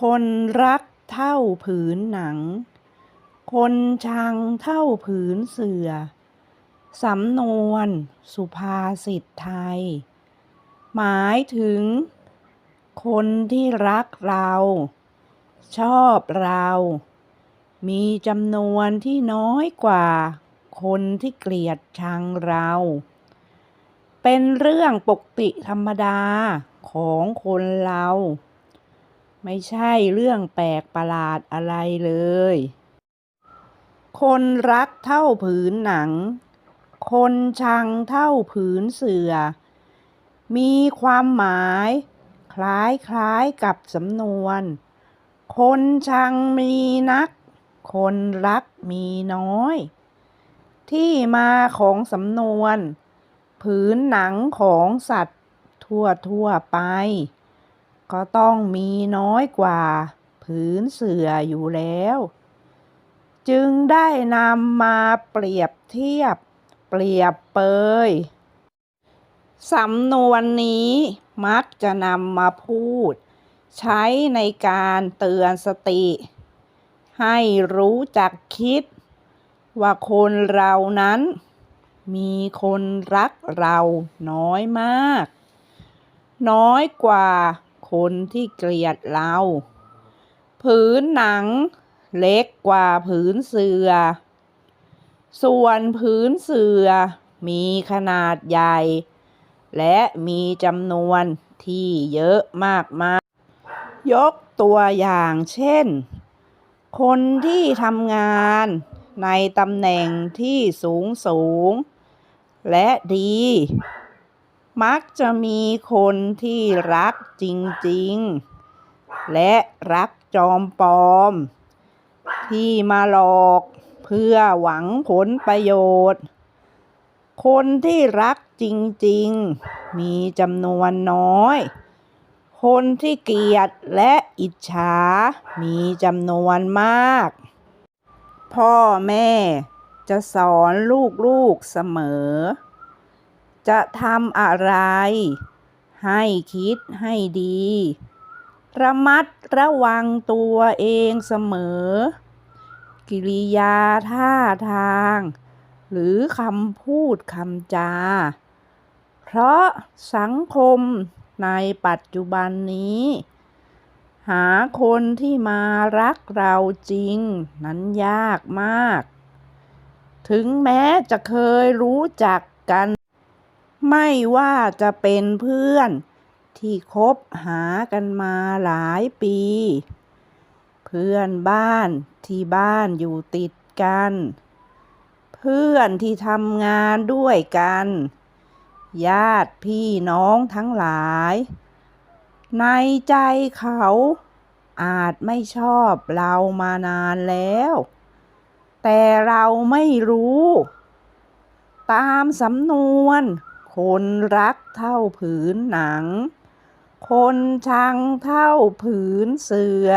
คนรักเท่าผืนหนัง คนชังเท่าผืนเสือ สำนวนสุภาษิตไทย หมายถึง คนที่รักเรา ชอบเรา มีจำนวนที่น้อยกว่า คนที่เกลียดชังเรา เป็นเรื่องปกติธรรมดาของคนเรา ไม่ใช่เรื่องแปลกประหลาดอะไรเลย คนรักเท่าผืนหนัง คนชังเท่าผืนเสือ มีความหมาย คล้ายๆกับสำนวน คนชังมีนัก คนรักมีน้อย ที่มาของสำนวน ผืนหนังของสัตว์ทั่วทั่วๆไป ก็ต้องมีน้อยกว่า ผืนเสืออยู่แล้ว จึงได้นำมาเปรียบเทียบ เปรียบเปยสำนวนนี้มักจะนำมาพูด ใช้ในการเตือนสติ ให้รู้จักคิด ว่าคนเรานั้น มีคนรักเราน้อยมาก น้อยกว่า คนที่เกลียดเรา ผืนหนังเล็กกว่าผืนเสือ ส่วนผืนเสือมีขนาดใหญ่ และมีจำนวนที่เยอะมากมากยกตัวอย่างเช่น คนที่ทำงานในตำแหน่งที่สูงสูง และดี มักจะมีคนที่รักจริงๆ และรักจอมปลอม ที่มาหลอกเพื่อหวังผลประโยชน์ คนที่รักจริงๆ มีจำนวนน้อย คนที่เกลียดและอิจฉา มีจำนวนมาก พ่อแม่จะสอนลูกๆเสมอ จะทำอะไร ให้คิดให้ดี ระมัดระวังตัวเองเสมอ กิริยาท่าทาง หรือคำพูดคำจา เพราะสังคมในปัจจุบันนี้ หาคนที่มารักเราจริง นั้นยากมาก ถึงแม้จะเคยรู้จักกัน ไม่ว่าจะเป็นเพื่อนที่คบหากันมาหลายปี เพื่อนบ้านที่บ้านอยู่ติดกัน เพื่อนที่ทำงานด้วยกัน ญาติพี่น้องทั้งหลาย ในใจเขาอาจไม่ชอบเรามานานแล้ว แต่เราไม่รู้ ตามสำนวน คนรักเท่าผืนหนัง คนชังเท่าผืนเสือ